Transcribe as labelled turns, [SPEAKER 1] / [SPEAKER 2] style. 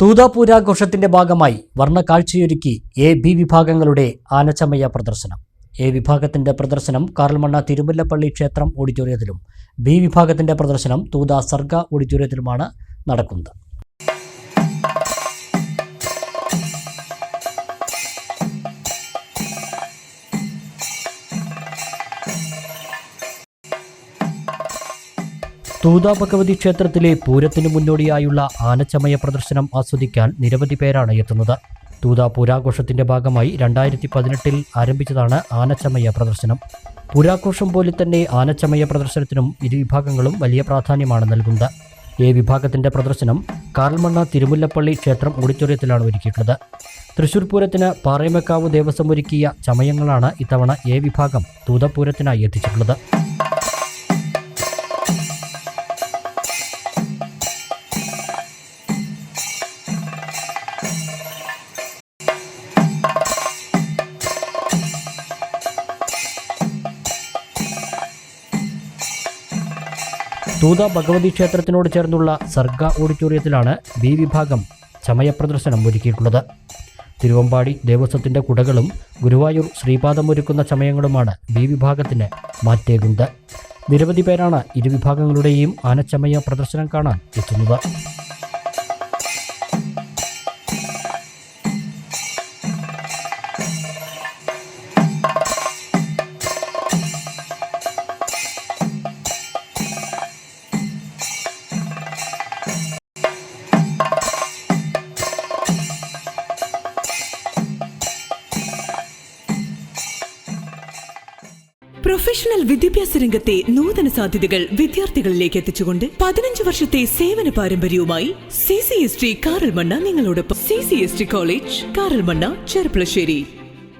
[SPEAKER 1] തൂതാപൂരാഘോഷത്തിന്റെ ഭാഗമായി വർണ കാഴ്ചയൊരുക്കി A B വിഭാഗങ്ങളുടെ ആനച്ചമയ പ്രദർശനം. എ വിഭാഗത്തിന്റെ പ്രദർശനം കാർൽമണ്ണ തിരുമുല്ലപ്പള്ളി ക്ഷേത്രം ഓഡിറ്റോറിയത്തിലും ബി വിഭാഗത്തിന്റെ പ്രദർശനം തൂത സർഗ ഓഡിറ്റോറിയത്തിലുമാണ് നടക്കുന്നത്. തൂത ഭഗവതി ക്ഷേത്രത്തിലെ പൂരത്തിനു മുന്നോടിയായുള്ള ആനച്ചമയ പ്രദർശനം ആസ്വദിക്കാൻ നിരവധി പേരാണ് എത്തുന്നത്. തൂത പൂരാഘോഷത്തിന്റെ ഭാഗമായി രണ്ടായിരത്തി പതിനെട്ടിൽ ആരംഭിച്ചതാണ് ആനച്ചമയ പ്രദർശനം. പൂരാഘോഷം പോലെ തന്നെ ആനച്ചമയ പ്രദർശനത്തിനും ഇരു വിഭാഗങ്ങളും വലിയ പ്രാധാന്യമാണ് നൽകുന്നത്. എ വിഭാഗത്തിന്റെ പ്രദർശനം കാൽമണ്ണ തിരുമുല്ലപ്പള്ളി ക്ഷേത്രം ഓഡിറ്റോറിയത്തിലാണ് ഒരുക്കിയിട്ടുള്ളത്. തൃശൂർ പൂരത്തിന് പാറയമക്കാവ് ദേവസ്വം ഒരുക്കിയ ചമയങ്ങളാണ് ഇത്തവണ എ വിഭാഗം തൂതപൂരത്തിനായി എത്തിച്ചിട്ടുള്ളത്. തൂത ഭഗവതി ക്ഷേത്രത്തിനോട് ചേർന്നുള്ള സർഗ ഓഡിറ്റോറിയത്തിലാണ് ബി വിഭാഗം ചമയ പ്രദർശനം ഒരുക്കിയിട്ടുള്ളത്. തിരുവമ്പാടി ദേവസ്വത്തിന്റെ കുടകളും ഗുരുവായൂർ ശ്രീപാദം ഒരുക്കുന്ന ചമയങ്ങളുമാണ് ബി വിഭാഗത്തിന് മാറ്റേകുന്നത്. നിരവധി പേരാണ് ഇരുവിഭാഗങ്ങളുടെയും ആനച്ചമയ പ്രദർശനം കാണാൻ എത്തുന്നത്.
[SPEAKER 2] പ്രൊഫഷണൽ വിദ്യാഭ്യാസ രംഗത്തെ നൂതന സാധ്യതകൾ വിദ്യാർത്ഥികളിലേക്ക് എത്തിച്ചുകൊണ്ട് പതിനഞ്ച് വർഷത്തെ സേവന പാരമ്പര്യവുമായി C C S T Karalmanna നിങ്ങളോടൊപ്പം. C C S T college Karalmanna Cherpulassery.